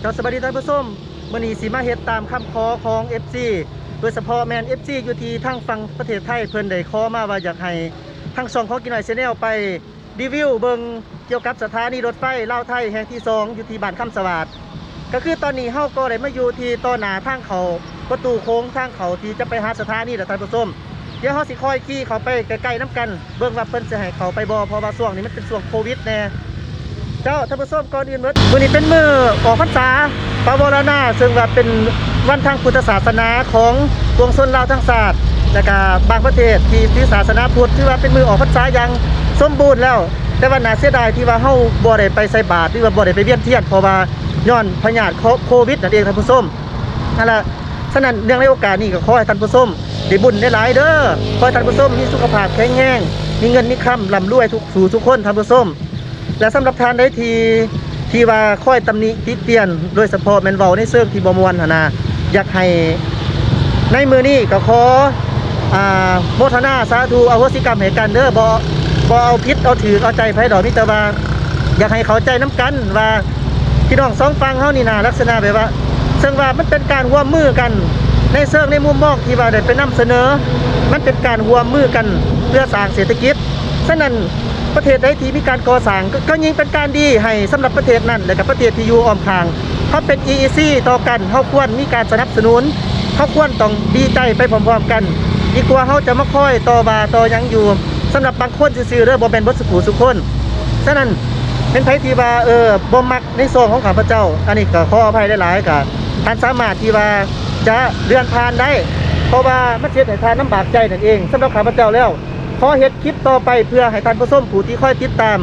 เจ้าสวัสดีท่านผู้ชมมื้อนี้สิมาเฮ็ดตามคำขอของ FC โดยเฉพาะแมน FC อยู่ที่ทางฝั่งประเทศไทยเพิ่นได้ขอมาว่าอยากให้ทางช่องของกินหน่อย Channel ไปรีวิวเบิงเกี่ยวกับสถานีรถไฟลาวไทยแห่งที่2อยู่ที่บ้านคำสวัสดก็คือตอนนี้เฮาก็ได้มาอยู่ที่ต่อหน้าทางเขาประตูโค้งทางเขาที่จะไปหาสถานีแล้วท่านผู้ชมเดี๋ยวเฮาสิคอยขี่เขาไปใกล้ๆน้ำกัน เบิ่งว่าเพิ่นสิให้เขาไปบ่เพราะว่าช่วงนี้มันเป็นช่วงโควิดแน่ เจ้าท่านผู้ชมก่อนอื่นเบิดวันนี้เป็นมือออกพรรษาปาวรณาซึ่งว่าเป็นวันทางพุทธศาสนาของปวงชนลาวทั้งศาสตร์ และก็บางประเทศที่ถือศาสนาพุทธที่ว่าเป็นมือออกพรรษาอย่างสมบูรณ์แล้ว แต่ว่าน่าเสียดายที่ว่าเฮาบ่ได้ไปใส่บาตรหรือว่าบ่ได้ไปเวียนเทียนเพราะว่าย้อนพยาธิโควิดนั่นเองท่านผู้ชมนั่นล่ะฉะนั้นเนื่องในโอกาสนี้ก็ขอให้ท่านผู้ชมได้บุญได้หลายเด้อขอให้ท่านผู้ชมมีสุขภาพแข็งแรงมีเงินมีคำร่ำรวยทุกสู่ทุกคนท่านผู้ชม และสำหรับทานได้ทีที่ว่าค่อยตำหนิติเตียน โดยเฉพาะแมนเวาในเซิร์ฟที่บมวนหนนะอยากให้ในมือนี้ก็ขออ่าโมทนาสาธุอโหสิกรรมให้กันเด้อบ่บ่เอาพิษเอาถือเอาใจไผดอกมิต่ว่าอยากให้เขาใจน้ำกันว่าพี่น้องสองฟังเฮานี่นาลักษณะแบบว่าซึ่งว่ามันเป็นการร่วมมือกัน ในเซิร์ฟในมุมมองที่ว่าได้ไปนำเสนอ มันเป็นการร่วมมือกันเพื่อสร้างเศรษฐกิจฉะนั้น ประเทศใดที่มีการก่อสร้างก็ยิ่งเป็นการดีให้สำหรับประเทศนั้นและกับประเทศที่อยู่อ้อมข้างเขาเป็น EEC ต่อกันเขาควรมีการสนับสนุนเขาควรต้องดีใจไปพร้อมๆกันดีกว่าเขาจะมาค่อยต่อบาต่อยังอยู่สำหรับบางคนซื่อๆเด้อบ่เป็นบ่สุขูสุคนฉะนั้นเป็นไผที่ว่าเออบ่มักในโซนของข้าพเจ้า อันนี้ก็ขออภัยหลายๆก็ท่านสามารถที่ว่าจะเลื่อนผ่านได้ เพราะว่ามันเสียให้ทานลำบากใจนั่นเองสำหรับข้าพเจ้าแล้ว ขอเฮ็ดคลิปต่อไปเพื่อให้ท่านผู้ชมผู้ที่ค่อยติดตาม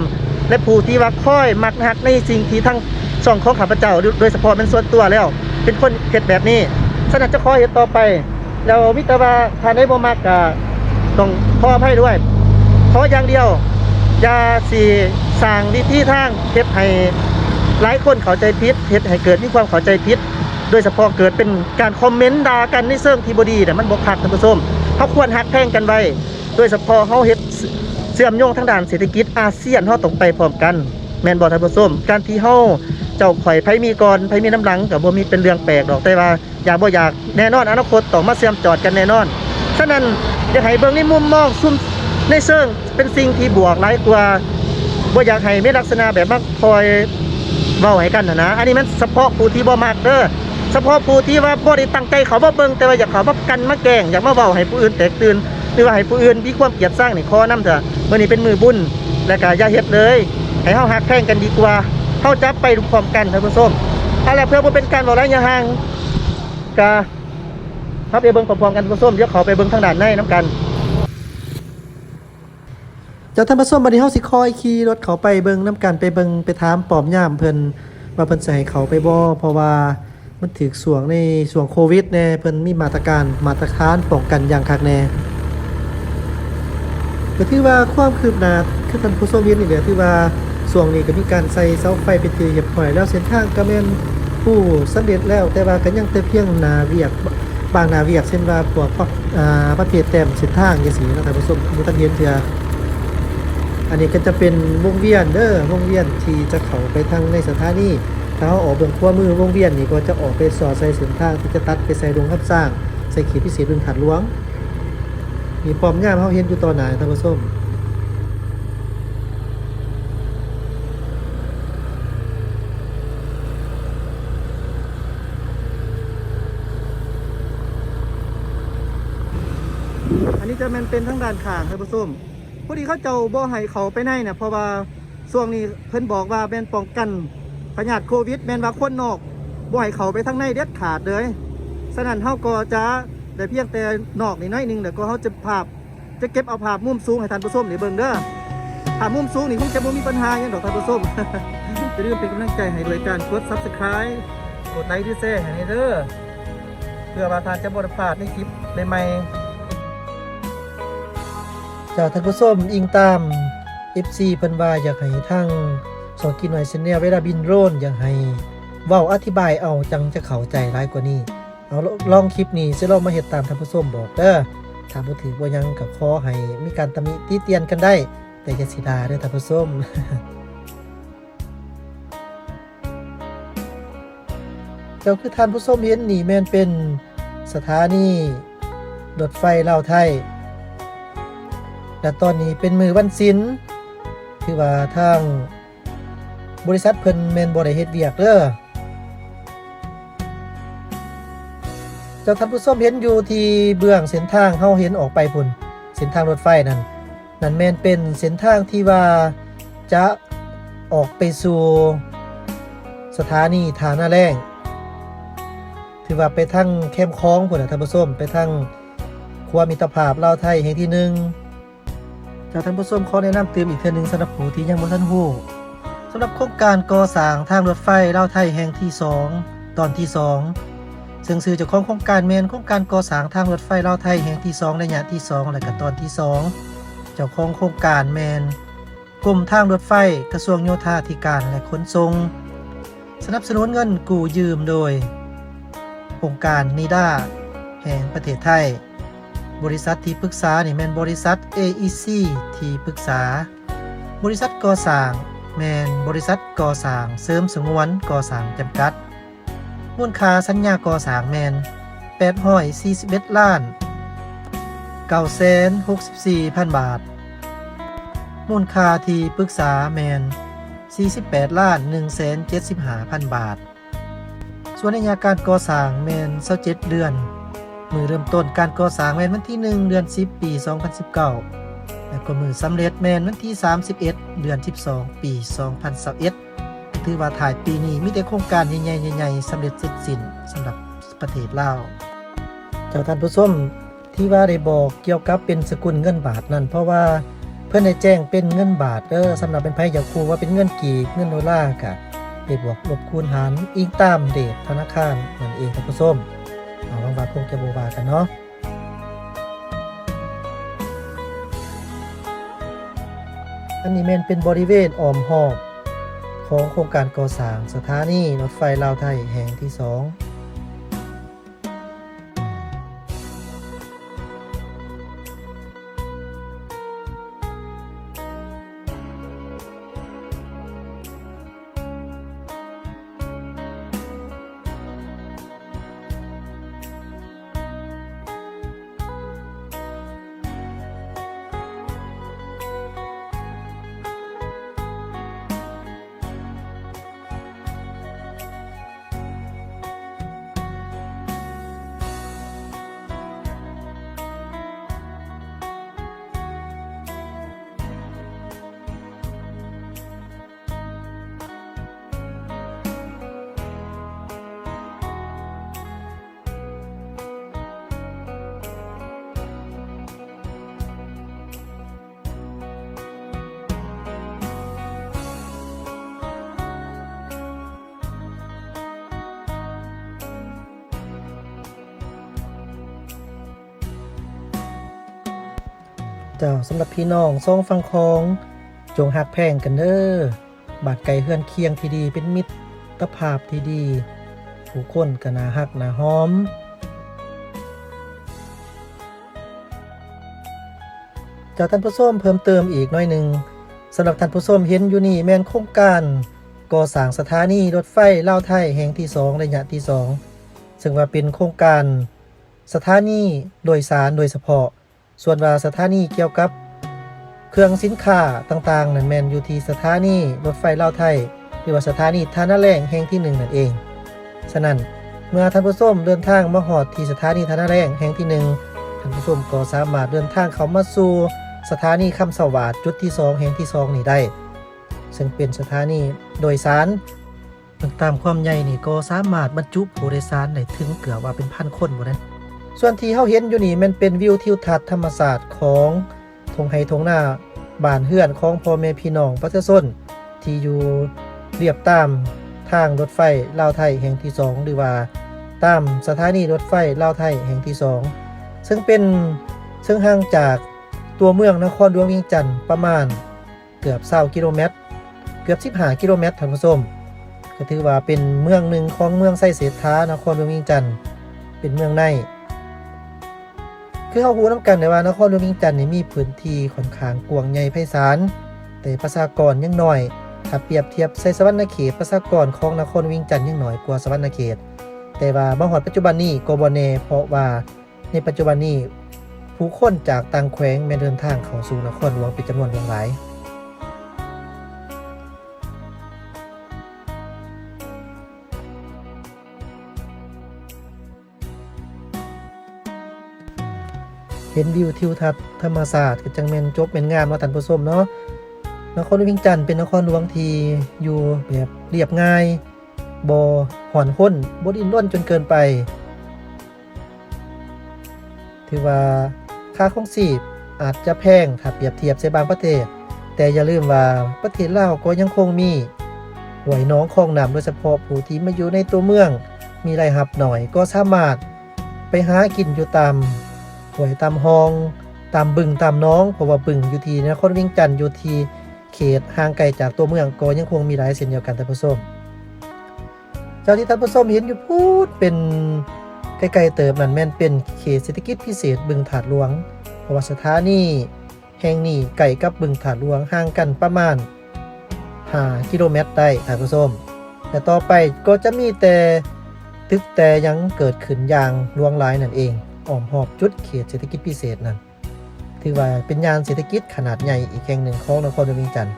และผู้ที่ว่าค่อยมักหักในสิ่งที่ทั้งช่องของข้าพเจ้าโดยเฉพาะเป็นส่วนตัวแล้ว เป็นคนเฮ็ดแบบนี้ฉะนั้นจะขอเฮ็ดต่อไปแล้วมิตรว่าทานได้บ่มักก็ต้องขออภัยด้วยขออย่างเดียวอย่าสิสร้างวิธีทางเฮ็ดให้หลายคนเข้าใจผิดเฮ็ดให้เกิดมีความเข้าใจผิดโดยเฉพาะเกิดเป็นการคอมเมนต์ด่ากันในเชิงที่บ่ดีเนี่ยมันบ่คักท่านผู้ชมเขาควรหักแพงกันไว้ โดยเฉพาะเฮาเฮ็ดเชื่อมโยงทางด้านเศรษฐกิจอาเซียนเฮาต้องไปพร้อมกัน แมนบ่ท่านผู้มการที่เฮาเจ้าข่อยไผมีก่อนไผมีน้ำหลังก็บ่มีเป็นเรื่องแปลกดอกแต่ว่าอยากบ่อยากแน่นอนอนาคตต้องมาเชื่อมจอดกันแน่นอนฉะนั้นอยากให้เบิ่งในมุมมองซุ่มในเชิงเป็นสิ่งที่บวกหลายกว่าบ่อยากให้มีลักษณะแบบมาคอยเว้าให้กันนะนะอันนี้มันเฉพาะผู้ที่บ่มักเด้อเฉพาะผู้ที่ว่าบ่ได้ตั้งใจเขามาเบิ่งแต่ว่าอยากเขามากันมาแกล้งอยากมาเว้าให้ผู้อื่นแตกตื่น หรือว่าให้ผู้อื่นมีความเกลียดสร้างนี่ขอนํเถอะมื้อนี้เป็นมือบุญและก็อย่าเฮ็ดเลย ให้เฮาฮักแข่งกันดีกว่าเฮาจับไปพร้อมกันท่านผู้ชมเอาแล่ะเพื่อบ่เป็นการเว้าระยะห่างก็ครับไปเบิ่งพร้อมๆกันท่านผู้ชมเดี๋ยวขอไปเบิ่งทางด้านในนํกันจ้าท่านผู้ชมบัดนี้เฮาสิคอยขี่รถเขาไปเบิ่งนํกันไปเบิ่งไปถามปอมย่ามเพิ่นว่าเพิ่นให้เขาไปบ่เพราะว่ามันถึกสวงในสวงโควิดแน่เพิ่นมีมาตรการมาตรฐานป้องกันอย่างคักแน่ ก็ถือว่าความคืบหน้าคือท่านผู้ชมเห็นนี่แหละที่ว่าส่วงนี้ก็มีการใส่เสาไฟเป็นที่เรียบร้อยแล้วเส้นทางก็แม่นผู้สำเร็จแล้วแต่ว่าก็ยังแต่เพียงหนาเวียกบางหนาเวียกเช่นว่าพวกอ่าประเภทแต้มเส้นทางจังซี่นะท่านผู้ชมบ่ทันเห็นเทื่ออันนี้ก็จะเป็นวงเวียนเด้อวงเวียนที่จะเข้าไปทางในสถานีถ้าเราออกเบื้องขวามือวงเวียนนี่ก็จะออกไปสอดใส่เส้นทางที่จะตัดไปใส่ดวงคับสร้าง ใส่เขตพิเศษบึงขัดหลวงีปอมย่ามเฮาเห็นอยู่ตอนไหนท่านผู้ชมอันนี้จะมันเป็นทั้งด้านข้างท่านผู้ชมพอดีเขาเจ้าบ่ให้เขาไปในเนี่ยเพราะว่าช่วงนี้เพิ่นบอกว่าเป็นป้องกันพยาธิโควิดแม่นว่าคนนอกบ่ให้เขาไปทางในเด็ดขาดเลยฉะนั้นเฮาก็จะ ได้เพียงแต่นอกนิดน้อยนึงเดี๋ยวก็เฮาจะภาพจะเก็บเอาภาพมุมสูงให้ท่านผู้ชมนี่เบิ่งเด้อภาพมุมสูงนี่คงจะบ่มีปัญหาหยังดอกท่านผู้ชมอย่าลืมเป็นกำลังใจให้โดยการกด Subscribe กดไลค์ที่แชร์ให้เด้อเพื่อว่าท่านจะบ่ได้พลาดในคลิปใหม่ๆจากท่านผู้ชมอิงตาม FC เพิ่นว่าอยากให้ทางสองกินหน่อยเซนเนลเวลาบินโรนอยากให้เว้าอธิบายเอาจังจะเข้าใจหลายกว่านี้ เอาลองคลิปนี้สิลองมาเฮ็ดตามท่านผู้ชมบอกเด้อถามบ่ถือบ่ยังกับขอให้มีการตำหนิติเตียนกันได้ แต่อย่าสิดาเด้อท่านผู้ชมจ้าคือท่านผู้ชมเห็นนี่แม่นเป็นสถานีรถไฟลาวไทยและตอนนี้เป็นมือวันศิลคือว่าทางบริษัทเพิ่นแมนบ่ได้เฮ็ดเวียกเด้อ จ้าท่านผู้ชมเห็นอยู่ที่เบื้องเส้นทางเฮาเห็นออกไปพุ่นเส้นทางรถไฟนั่นนั่นแมนเป็นเส้นทางที่ว่าจะออกไปสู่สถานีฐานะแรงถือว่าไปทางแคมคลองพุ่นท่านผู้ชมไปทางครัวมิตรภาพลาวไทยแห่งที่หนึ่งจากท่านผู้ชมขอแนะนำเติมอีกเทื่อนึงสำหรับผู้ที่ยังบ่ทันฮู้สำหรับโครงการก่อสร้างทางรถไฟลาวไทยแห่งที่ 2 ตอนที่ 2 ซึ่งสื่อจ้าของโครงการแมนโครงการก่อสร้างทางรถไฟลาวไทยแห่งที่ 2 ระยะที่ 2 และก็ตอนที่ 2 เจ้าของโครงการแมนกรมทางรถไฟกระทรวงโยธาธิการและขนส่งสนับสนุนเงินกู้ยืมโดยโครงการนิด้าแห่งประเทศไทย บริษัทที่ปรึกษานี่แมนบริษัท AEC ที่ปรึกษา บริษัทก่อสร้างแมนบริษัทก่อสร้างเสริมสงวนก่อสร้างจำกัด มูลค่าสัญญาก่อสร้างแมน841ล้าน964,000 บาท มูลค่าที่ปรึกษาแมน48ล้าน175,000 บาท ส่วนในยาการก่อสร้างแมน27เดือน มือเริ่มต้นการก่อสร้างแมนวันที่ 1 เดือน 10 ปี 2019 และก็มือสำเร็จแมนวันที่ 31 เดือน 12 ปี 2021 ถือว่าถ่ายปีนี้มีแต่โครงการใหญ่ๆใหญ่ๆสำเร็จเสร็จสิ้นสำหรับประเทศลาวเจ้าท่านผู้ชมที่ว่าได้บอกเกี่ยวกับเป็นสกุลเงินบาทนั่นเพราะว่าเพื่อนได้แจ้งเป็นเงินบาทเด้อสำหรับเป็นไพ่อยากคูว่าเป็นเงินกีเงินดอลลาร์กะได้บวกลบคูณหารอิงตามเดทธนาคารนั่นเองท่านผู้ชมเอาบางบาคงจะโบบากันเนาะอันนี้แมนเป็นบริเวณอ้อมหอบ ของโครงการก่อสร้างสถานีรถไฟลาวไทยแห่งที่สอง เจ้าสำหรับพี่น้องทรงฟังคอง จงหักแพงกันเด้อบาดไก่เฮือนเคียงที่ดีเป็นมิตรภาพที่ดี ผู้คนก็น่าฮักนาหอม จากท่านผู้ชมเพิ่มเติมอีกน้อยหนึ่งสำหรับท่านผู้ชมเห็นอยู่นี่แมนโครงการก่อสร้างสถานีรถไฟเล่าไทยแห่งที่สองระยะที่สองซึ่งว่าเป็นโครงการสถานีโดยสารโดยเฉพาะ ส่วนว่าสถานีเกี่ยวกับ เครื่องสินค้าต่างๆนั่นแมนอยู่ที่สถานีรถไฟเล่าไทย หรือว่าสถานีท่านาแรงแห่งที่หนึ่งนั่นเอง ฉะนั้นเมื่อท่านผู้ชมเดินทางมาหอดที่สถานีท่านาแรงแห่งที่หนึ่งท่านผู้ชมก็สามารถเดินทางเข้ามาสู่สถานีคำสวัสดจุดที่สองแห่งที่สองนี้ได้ ซึ่งเป็นสถานีโดยสารตามความใหญ่นี่ก็สามารถบรรจุผู้โดยสารได้ถึงเกือบว่าเป็นพันคนบ่นั้น ส่วนที่เฮาเห็นอยู่นี่มันเป็นวิวทิวทัศน์ธรรมศาสตร์ของทงไฮทงหน้าบ้านเฮือนของพ่อแม่พี่น้องประชาชนที่อยู่เรียบตามทางรถไฟลาวไทยแห่งที่สองหรือว่าตามสถานีรถไฟลาวไทยแห่งที่สองซึ่งเป็นซึ่งห่างจากตัวเมืองนครหลวงเวียงจันทร์ประมาณเกือบ20กิโลเมตร เกือบ15กิโลเมตรท่านผู้ชมก็ถือว่าเป็นเมืองหนึ่งของเมืองไส้เศรษฐานครหลวงเวียงจันทร์เป็นเมืองใน คือเขาฮู้น้ำกันในว่านครหลวงเวียงจันทร์นี่มีพื้นที่ค่อนข้างกว้างใหญ่ไพศาลแต่ประชากรยังน้อยถ้าเปรียบเทียบใส่สวรรณเขตประชากรของนครเวียงจันทร์ยังน้อยกว่าสวรรณเขต แต่ว่ามาฮอดปัจจุบันนี้ก็บ่แน่เพราะว่าในปัจจุบันนี้ผู้คนจากต่างแขวงแม่เดินทางเข้าสู่นครหลวงเป็นจำนวนหลาย ห็นวิวทิวทัศน์ธรรมศาสตร์ก็จังแมนจบแม่นงามเนาะท่านผู้ชมเนาะนครวียงจันทน์เป็นนครหลวงที่อยู่แบบเรียบง่ายบ่ห่อนห้นบ่ดิ้นร่นจนเกินไป ถือว่าค่าของชีพอาจจะแพงถ้าเปรียบเทียบใส่บางประเทศ แต่อย่าลืมว่าประเทศลาวก็ยังคงมีหวยน้องคลองน้ำโดยเฉพาะผู้ที่มาอยู่ในตัวเมือง มีรายรับหน่อยก็สามารถไปหากินอยู่ตาม หวยตามห้อง ตามบึงตามน้องเพราะว่าบึงอยู่ที่นครวียงจันทน์อยู่ที่เขตห่างไกลจากตัวเมืองก็ยังคงมีหลายเช่นเดียวกันท่านผู้ชมเจ้าที่ท่านผู้ชมเห็นอยู่พูดเป็นไกลๆเติบนั่นแม่นเป็นเขตเศรษฐกิจพิเศษบึงถาดหลวงเพราะว่าสถานีแห่งนี้ไกลกับบึงถาดหลวงห่างกันประมาณ5กิโลเมตรได้ท่านผู้ชมแต่ต่อไปก็จะมีแต่ตึกแต่ยังเกิดขึ้นอย่างลวงหลายนั่นเอง อ้อมหอบจุดเขตเศรษฐกิจพิเศษนั่นถือว่าเป็นยานเศรษฐกิจขนาดใหญ่อีกแห่งหนึ่งของนครวงเวียงจันทร์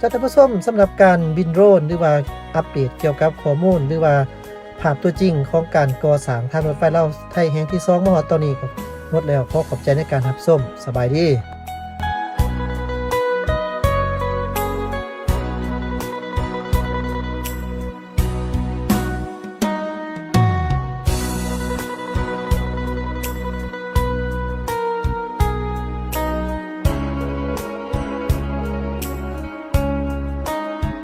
จัดท่านผู้ชมสำหรับการบินโดรนหรือว่าอัปเดตเกี่ยวกับข้อมูลหรือว่าภาพตัวจริงของการก่อสร้างทางรถไฟเล่าไทยแห่งที่2มหอตอนนี้ก็หมดแล้วขอขอบใจในการรับชมสบายดี